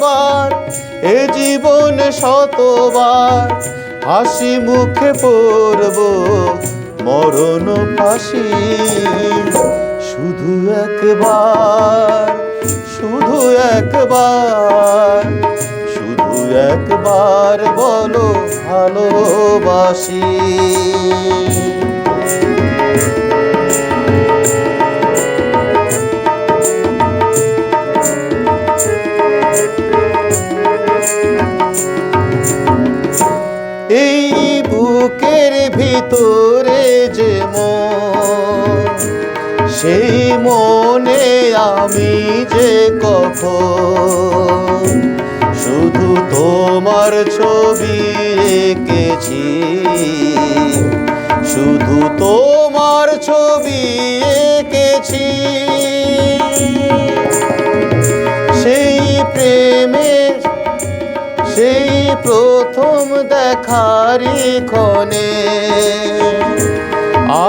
একবার এ জীবনে শতবার। হাসি মুখে পড়ব, মরণ ফাঁসি। শুধু একবার শুধু একবার শুধু একবার বলো ভালোবাসি। এই বুকের ভিতরে যে মন, সেই মনে আমি যে কখন শুধু তোমার ছবি এঁকেছি শুধু তোমার ছবি এঁকেছি প্রথম দেখারি ক্ষণে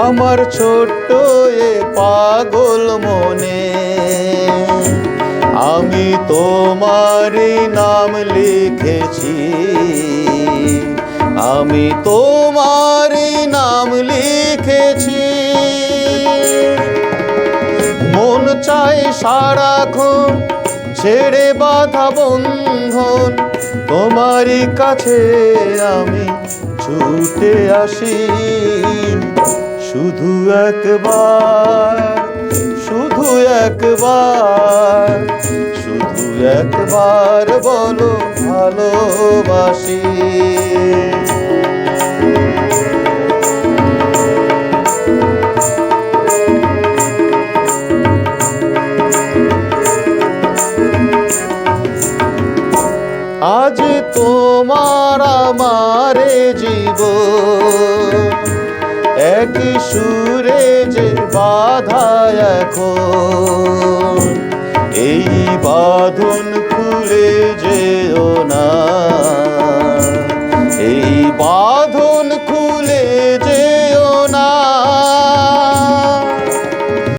আমার ছোট্ট এ পাগল মনে। আমি তোমারই নাম লিখেছি। আমি তোমারই নাম লিখেছি। মন চায় সারাক্ষণ ছেড়ে বাধা বন্ধন তোমারই কাছে আমি ছুটে আসি। শুধু একবার শুধু একবার শুধু একবার বলো ভালোবাসি। আজ তোমার আমারে জীব। একই সুরে যে বাধা এখন এই বাঁধন খুলে